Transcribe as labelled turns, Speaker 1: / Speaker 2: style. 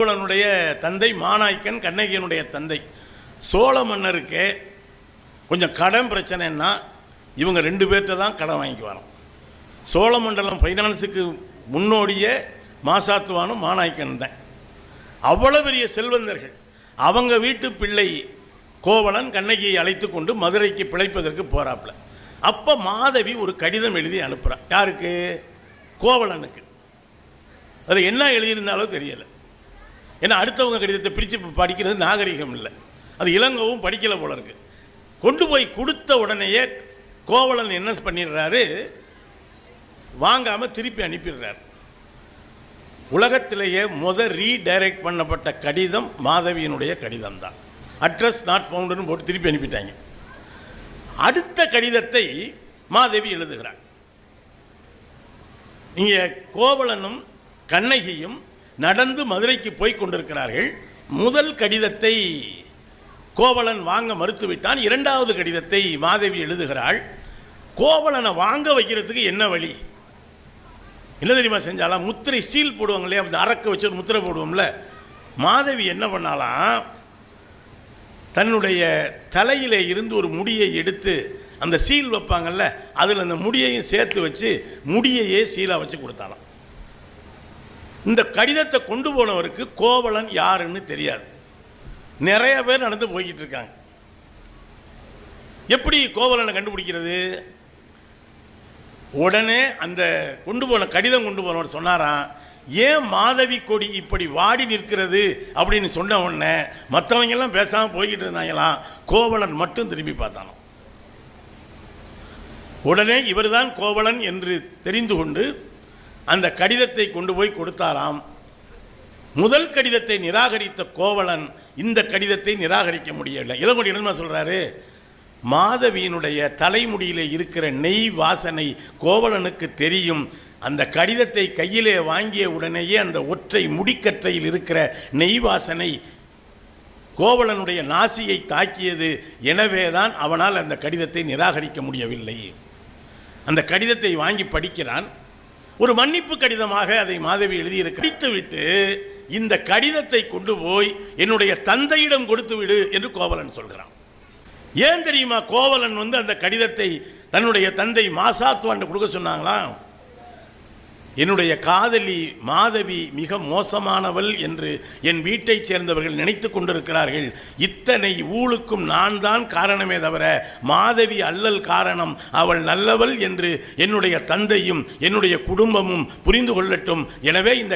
Speaker 1: சோழனுடைய தந்தை மாநாய்க்கன் கண்ணகியனுடைய தந்தை. சோழ மன்னருக்கு கொஞ்சம் கடன் பிரச்சனைன்னா இவங்க ரெண்டு பேர்கிட்ட தான் கடன் வாங்கி வரோம். சோழ மண்டலம் ஃபைனான்ஸுக்கு முன்னோடியே மாசாத்துவானும் மாநாய்க்கன் தான். அவ்வளோ பெரிய செல்வந்தர்கள். அவங்க வீட்டு பிள்ளை கோவலன் கண்ணகியை அழைத்து கொண்டு மதுரைக்கு பிழைப்பதற்கு போகிறாப்புல அப்போ மாதவி ஒரு கடிதம் எழுதி அனுப்புகிறா யாருக்கு? கோவலனுக்கு. அதில் என்ன எழுதியிருந்தாலோ தெரியலை. ஏன்னா அடுத்தவங்க கடிதத்தை பிரித்து படிக்கிறது நாகரிகம் இல்லை. அது இளங்கவும் படிக்கலை போல இருக்கு. கொண்டு போய் கொடுத்த உடனேயே கோவலன் என்ன பண்ணிடுறாரு? வாங்காமல் திருப்பி அனுப்பிடுறார். உலகத்திலேயே முத ரீடைரக்ட் பண்ணப்பட்ட கடிதம் மாதவியினுடைய கடிதம் தான் அட்ரஸ் நாட் பவுண்டுன்னு போட்டு திருப்பி அனுப்பிட்டாங்க. அடுத்த கடிதத்தை மாதவி எழுதுகிறார் இங்கே கோவலனும் கண்ணகியும் நடந்து மதுரைக்கு போய் கொண்டிருக்கிறார்கள். முதல் கடிதத்தை கோவலன் வாங்க மறுத்துவிட்டான். இரண்டாவது கடிதத்தை மாதவி எழுதுகிறாள். கோவலனை வாங்க வைக்கிறதுக்கு என்ன வழி? என்ன தெரியுமா செஞ்சாலாம் முத்திரை சீல் போடுவாங்க இல்லையா அந்த அரக்க வச்சு ஒரு முத்திரை போடுவோம்ல. மாதவி என்ன பண்ணாலாம் தன்னுடைய தலையிலே இருந்து ஒரு முடியை எடுத்து அந்த சீல் வைப்பாங்கல்ல அதில் அந்த முடியையும் சேர்த்து வச்சு முடியையே சீலாக வச்சு கொடுத்தாலாம். இந்த கடிதத்தை கொண்டு போனவருக்கு கோவலன் யாருன்னு தெரியாது. நிறைய பேர் நடந்து போய்கிட்டு இருக்காங்க. எப்படி கோவலனை கண்டுபிடிக்கிறது? உடனே அந்த கொண்டு போன கடிதம் கொண்டு போனவர் சொன்னாராம் ஏன் மாதவி கொடி இப்படி வாடி நிற்கிறது? அப்படின்னு சொன்ன உடனே மற்றவங்க எல்லாம் பேசாமல் போய்கிட்டு இருந்தாங்களாம். கோவலன் மட்டும் திரும்பி பார்த்தானோ உடனே இவர்தான் கோவலன் என்று தெரிந்து கொண்டு அந்த கடிதத்தை கொண்டு போய் கொடுத்தாராம். முதல் கடிதத்தை நிராகரித்த கோவலன் இந்த கடிதத்தை நிராகரிக்க முடியவில்லை இளங்கோடி என்ன சொல்கிறாரு மாதவியினுடைய தலைமுடியிலே இருக்கிற நெய் வாசனை கோவலனுக்கு தெரியும். அந்த கடிதத்தை கையிலே வாங்கிய உடனேயே அந்த ஒற்றை முடிக்கற்றையில் இருக்கிற நெய் வாசனை கோவலனுடைய நாசியை தாக்கியது. எனவே தான் அவனால் அந்த கடிதத்தை நிராகரிக்க முடியவில்லை. அந்த கடிதத்தை வாங்கி படிக்கிறான். ஒரு மன்னிப்பு கடிதமாக அதை மாதவி எழுதியிருக்க படித்துவிட்டு இந்த கடிதத்தை கொண்டு போய் என்னுடைய தந்தையிடம் கொடுத்து விடு என்று கோவலன் சொல்கிறான். ஏன் தெரியுமா? கோவலன் வந்து அந்த கடிதத்தை தன்னுடைய தந்தை மாசாத்துவான் கொடுக்க சொன்னாங்களாம். என்னுடைய காதலி மாதவி மிக மோசமானவள் என்று என் வீட்டைச் சேர்ந்தவர்கள் நினைத்து கொண்டிருக்கிறார்கள். இத்தனை ஊழுக்கும் நான் தான் காரணமே தவிர மாதவி அல்லல் காரணம். அவள் நல்லவள் என்று என்னுடைய தந்தையும் என்னுடைய குடும்பமும் புரிந்து கொள்ளட்டும். எனவே இந்த